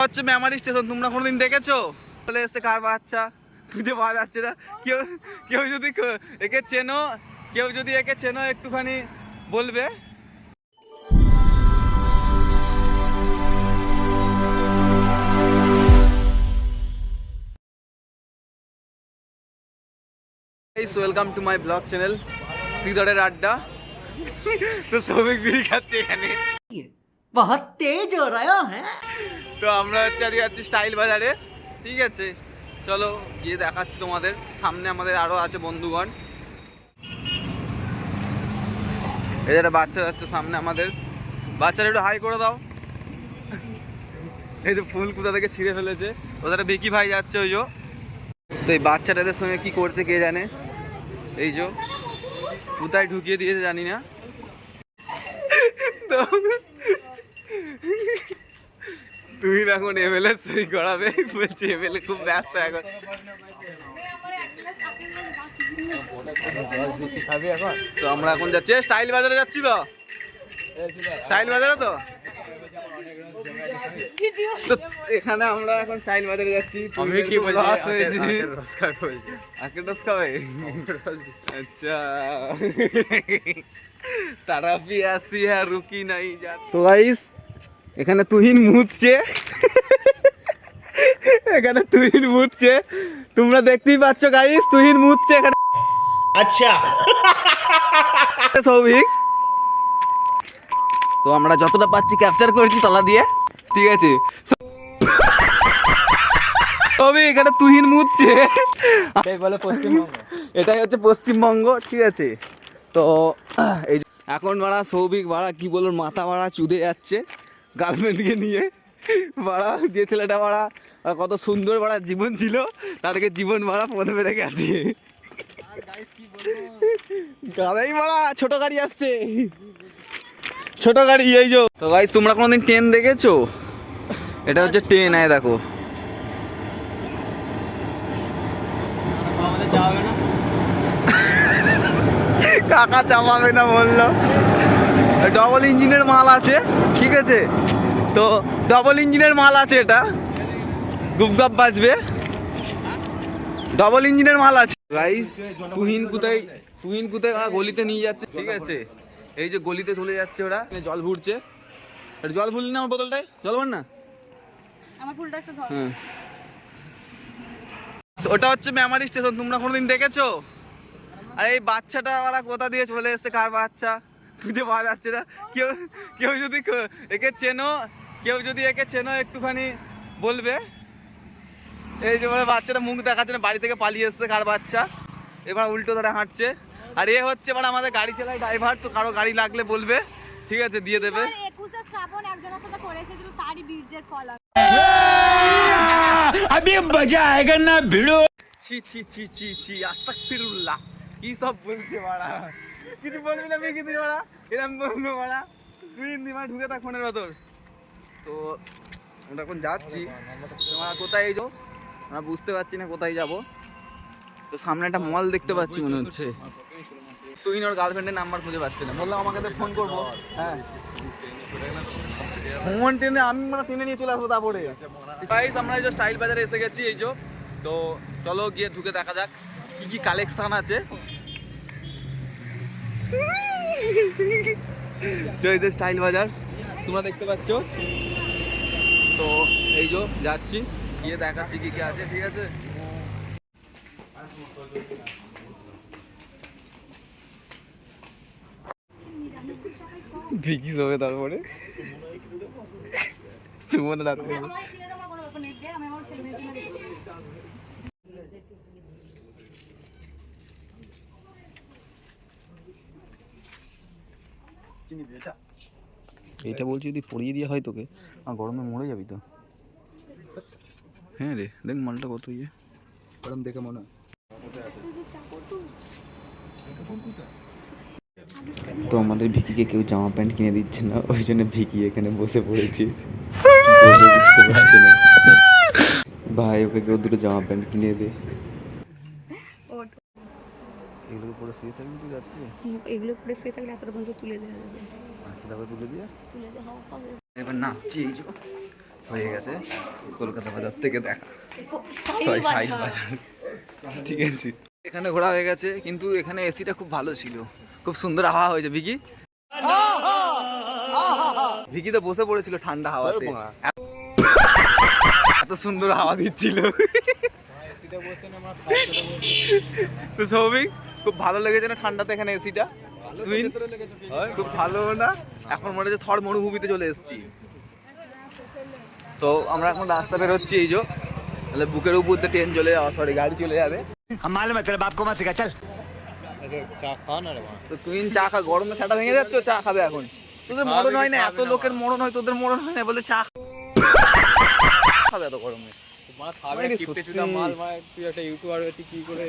হচ্ছে মেমারি স্টেশন তোমরা কোনোদিন দেখেছ? চলে এসছে কার বাচ্চা? খুঁজে পাওয়া যাচ্ছে না। কেউ কেউ যদি একে চেনো, কেউ যদি একে চেনো, একটুখানি বলবে। Welcome to my blog channel শ্রীধরের আড্ডা তো সৌভিক বিড়ি খাচ্ছে এখানে। बहुत तेज हो रहा है তো আমরা হচ্ছে আজকে যাচ্ছি স্টাইল বাজারে ঠিক আছে চলো গিয়ে দেখাচ্ছি তোমাদের সামনে আমাদের আরও আছে বন্ধুগণ এই যে একটা বাচ্চা যাচ্ছে সামনে আমাদের বাচ্চারা একটু হাই করে দাও এই যে ফুল কোথা থেকে ছিঁড়ে ফেলেছে ওদের বিকি ভাই যাচ্ছে ওই যো তো এই বাচ্চাটাদের সঙ্গে কি করছে কে জানে এই যো কোথায় ঢুকিয়ে দিয়েছে জানি না তো তুমি এখন এমএলএ সই করাবে বলছি এমএলএ খুব ব্যস্ত এখন তো আমরা এখন যাচ্ছি স্টাইল বাজারে যাচ্ছি তো স্টাইল বাজারে তো তো এখানে আমরা এখন স্টাইল বাজারে যাচ্ছি আমি কি বলছি লস হয়েছে আখের রস খাবে বলছি আখের রস খাবে আচ্ছা তারা भी ऐसी है रुकी नहीं जाती তো গাইস এখানে তুহিন মুতছে। এখানে তুহিন মুতছে। তোমরা দেখতেই পাচ্ছ গাইস তুহিন মুতছে এখানে। আচ্ছা। সৌভিক তো আমরা যতটা পাচ্ছি ক্যাপচার করছি তালা দিয়ে ঠিক আছে? সৌভিক এখানে তুহিন মুতছে। এটাই বলে পশ্চিমবঙ্গ। এটাই হচ্ছে পশ্চিমবঙ্গ ঠিক আছে? তো এই যে- এখন ভাড়া সৌভিক ভাড়া কি বলুন মাথা ভাড়া চুদে যাচ্ছে। গার্লফ্রেন্ডকে নিয়ে বাড়া যে ছেলেটা বাড়া কত সুন্দর বাড়া জীবন ছিল তাদেরকে জীবন বাড়া পথে বেড়ে গেছে। গাড়াই বাড়া ছোট গাড়ি আসছে। ছোট গাড়ি, এই যে। তো গাইস তোমরা কোনোদিন ট্রেন দেখেছ? এটা হচ্ছে ট্রেন আয় দেখো। কাকা চাপাবে না বলল। ডবল ইঞ্জিনের মাল আছে ঠিক আছে? তো ডবল ইঞ্জিনের মাল আছে এটা। গুপগাপ বাজবে। ডবল ইঞ্জিনের মাল আছে। গাইস তুহিন কোথায় তুহিন কোথায় গলিতে নিয়ে যাচ্ছে ঠিক আছে? এই যে গলিতে চলে যাচ্ছে ওরা জল ভুরছে। একটু জল ভুললি না আমার বোতলটায়? জল ভর না? আমার ফুলটা একটু ধর। হ্যাঁ। ওটা হচ্ছে মেমারি স্টেশন তোমরা কোনোদিন দেখেছ? আর এই বাচ্চাটা ওরা কোথা দিয়ে চলে এসছে কার বাচ্চা? খুঁজে পাওয়া যাচ্ছে না। কেউ কেউ যদি ক- একে চেনো কেউ যদি একে চেনো একটুখানি বলবে। এই যে মানে বাচ্চাটা মুখ দেখাচ্ছে না বাড়ি থেকে পালিয়ে এসছে কার বাচ্চা। এবার উল্টো ধরে হাঁটছে। আর এ হচ্ছে মানে আমাদের গাড়ি চালায় ড্রাইভার তো কারও গাড়ি লাগলে বলবে। ঠিক আছে দিয়ে দেবে। আর একুশে শ্রাবণ একজনের সাথে করে তারই বীর্যের ফল হবে। ছি ছি ছি ছি ছি আস্তাগফিরুল্লাহ। কি সব বলছে মারা। কিছু বলবি না তুই মারা এরকম বলব মারা তুই হিন্দি মারা ঢুকে থাক ফোনের ভেতর। তো আমরা এখন যাচ্ছি। তোমরা কোথায় যাও আমরা বুঝতে পারছি না কোথায় যাব। তো সামনে একটা মল দেখতে পাচ্ছি মনে হচ্ছে। তুই ওর গার্লফ্রেন্ডের নাম্বার খুঁজে পাচ্ছি না। বললাম আমাকে তো ফোন করব। হ্যাঁ। ফোন টেনে আমি মানে টেনে নিয়ে চলে আসব তারপরে। গাইস আমরা এই স্টাইল বাজারে এসে গেছি, এই তো চলো গিয়ে ঢুকে দেখা যাক। কি কি কালেকশন আছে। তো যে স্টাইল বাজার। তোমরা দেখতে পাচ্ছ? তো এই যে যাচ্ছি, গিয়ে দেখাচ্ছি কি কি আছে, ঠিক আছে? ভিকিস হবে তারপরে। সুমন রাত্রে আমার ছেলে তো আমার কোনো ব্যাপার নেই, দে, আমি আমার ছেলে মেয়েকে কিনে দেবো। এইটা বলছি যদি পরিয়ে দেওয়া হয় তোকে আর গরমে মরে যাবি তো। হ্যাঁ রে দেখ মালটা কত ইয়ে। গরম দেখে মনে হয়। তো আমাদের ভিকিকে কেউ জামা প্যান্ট কিনে দিচ্ছে না ওই জন্য ভিকি এখানে বসে পড়েছি। ভাই ওকে কেউ দুটো জামা প্যান্ট কিনে দে। এগুলো পরে শুয়ে থাকবি তুই রাত্রে? এগুলো পরে শুয়ে থাকলে এতটা পর্যন্ত তুলে দেওয়া যাবে আচ্ছা তারপর তুলে দিয়ে? তুলে দেওয়া হবে। এবার নাচছি এই যে। হয়ে গেছে কলকাতা বাজার থেকে দেখা। সাইড বাজার। ঠিক আছে। এখানে ঘোরা হয়ে গেছে কিন্তু এখানে এসিটা খুব ভালো ছিল। খুব সুন্দর হাওয়া হয়েছে ভিকি? ভিকি তো বসে পড়েছিল ঠান্ডা হাওয়াতে। এত সুন্দর হাওয়া দিচ্ছিল। তো সৌভিক খুব ভালো লেগেছে না ঠান্ডাতে এখানে এসিটা খুব ভালো না? এখন মনে হচ্ছে থর মরুভূমিতে চলে এসেছি। তো আমরা এখন রাস্তা বেরোচ্ছি এই যে। তাহলে বুকের উপর দিয়ে ট্রেন চলে যাওয়া সরি গাড়ি চলে যাবে। মালুম তোর বাপ কমা শেখা চল তো তুই চা খা গরমে চাটা ভেঙে যাচ্ছে চা খাবে এখন। তোদের মরণ হয় না এত লোকের মরণ হয় তোদের মরণ হয় না বলে চা খাবে এত গরমে। মা খাবে মানে কিপটে চুদা মাল মা তুই একটা ইউটিউবার তুই কি করে?